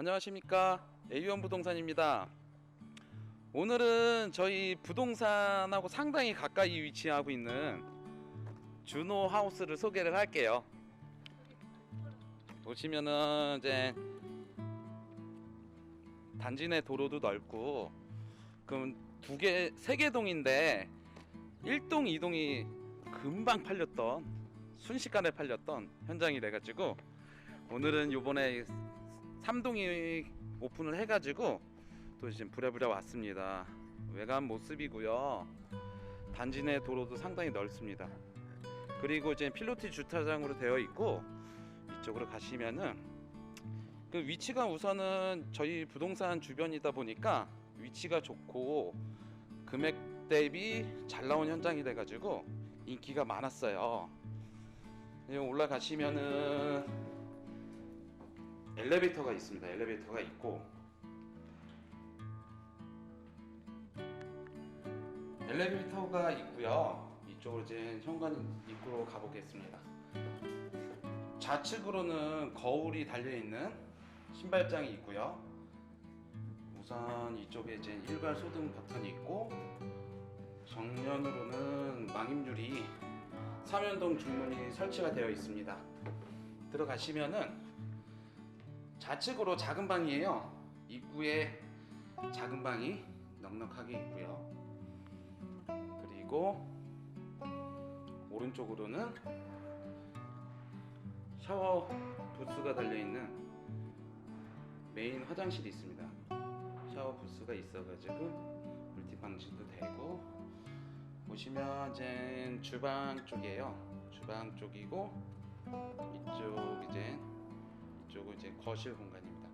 안녕하십니까 A원 부동산입니다. 오늘은 저희 부동산하고 상당히 가까이 위치하고 있는 준호 하우스를 소개를 할게요. 보시면은 이제 단지 내 도로도 넓고 그럼 두 개, 세 개 동인데 1동, 2동이 금방 팔렸던 순식간에 팔렸던 현장이 돼가지고 오늘은 요번에 3동이 오픈을 해가지고 또 지금 부랴부랴 왔습니다. 외관 모습이고요. 단지 내 도로도 상당히 넓습니다. 그리고 이제 필로티 주차장으로 되어 있고 이쪽으로 가시면은 그 위치가 우선은 저희 부동산 주변이다 보니까 위치가 좋고 금액 대비 잘 나온 현장이 돼가지고 인기가 많았어요. 여기 올라가시면은 엘리베이터가 있습니다. 엘리베이터가 있고 엘리베이터가 있고요. 이쪽으로 이제 현관 입구로 가보겠습니다. 좌측으로는 거울이 달려 있는 신발장이 있고요. 우선 이쪽에 이제 일괄 소등 버튼이 있고 정면으로는 망임유리 삼연동 중문이 설치가 되어 있습니다. 들어가시면은 좌측으로 작은 방이에요. 입구에 작은 방이 넉넉하게 있고요. 그리고 오른쪽으로는 샤워 부스가 달려 있는 메인 화장실이 있습니다. 샤워 부스가 있어가지고 물티 방식도 되고 보시면 이제 주방 쪽이에요. 주방 쪽이고 이쪽 이제 이쪽은 이제 거실 공간입니다.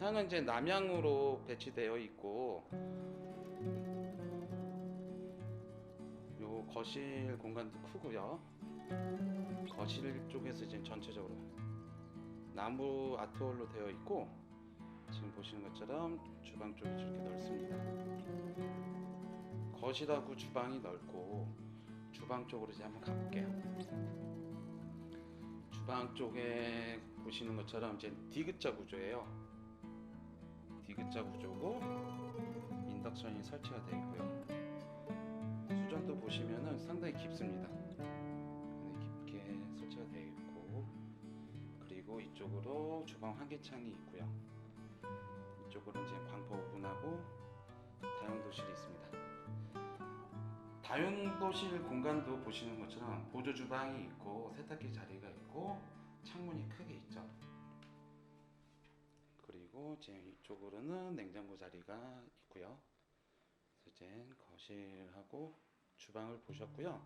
향은 이제 남향으로 배치되어 있고 요 거실 공간도 크고요. 거실 쪽에서 지금 전체적으로 나무 아트월로 되어 있고 지금 보시는 것처럼 주방 쪽이 이렇게 넓습니다. 거실하고 주방이 넓고 주방 쪽으로 이제 한번 가볼게요. 주방 쪽에 보시는 것처럼 이제 디귿자 구조예요. 디귿자 구조고 인덕션이 설치가 되어 있고요. 수전도 보시면은 상당히 깊습니다. 깊게 설치가 되어 있고 그리고 이쪽으로 주방 환기창이 있고요. 이쪽으로 이제 광포 오븐하고 다용도실이 있습니다. 다용도실 공간도 보시는 것처럼 보조 주방이 있고 세탁기 자리가 있고 창문이 크게 있죠. 그리고 이제 이쪽으로는 냉장고 자리가 있고요. 이제 거실하고 주방을 보셨고요.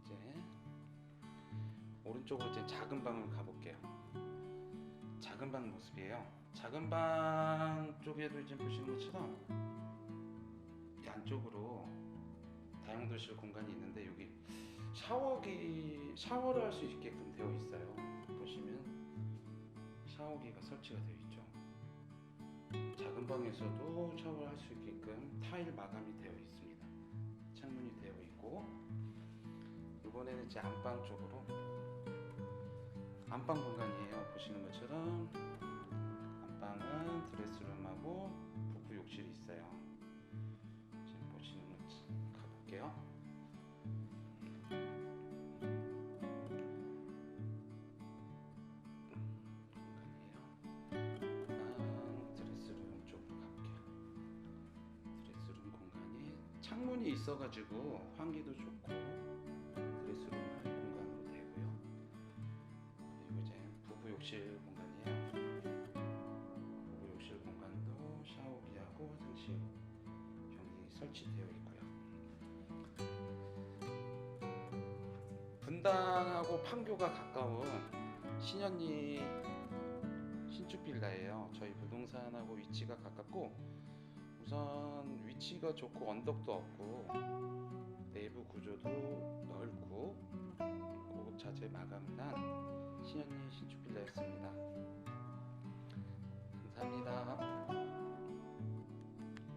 이제 오른쪽으로 이제 작은 방을 가볼게요. 작은 방 모습이에요. 작은 방 쪽에도 이제 보시는 것처럼 이 안쪽으로 다용도실 공간이 있는데 여기 샤워기 샤워를 할 수 있게끔 되어 있어요. 보시면 샤워기가 설치가 되어 있죠. 작은 방에서도 샤워를 할 수 있게끔 타일 마감이 되어 있습니다. 창문이 되어 있고 이번에는 이제 안방 쪽으로 안방 공간이에요. 보시는 것처럼 창문이 있어가지고 환기도 좋고 드레스룸 할 공간으로 되고요. 그리고 이제 부부 욕실 공간이에요. 부부 욕실 공간도 샤워기하고 화장실 병이 설치되어 있고요. 분당하고 판교가 가까운 신현리 신축 빌라예요. 저희 부동산하고 위치가 가깝고 우선 위치가 좋고 언덕도 없고 내부 구조도 넓고 고급 자재 마감을 한 신현리 신축 빌라였습니다. 감사합니다.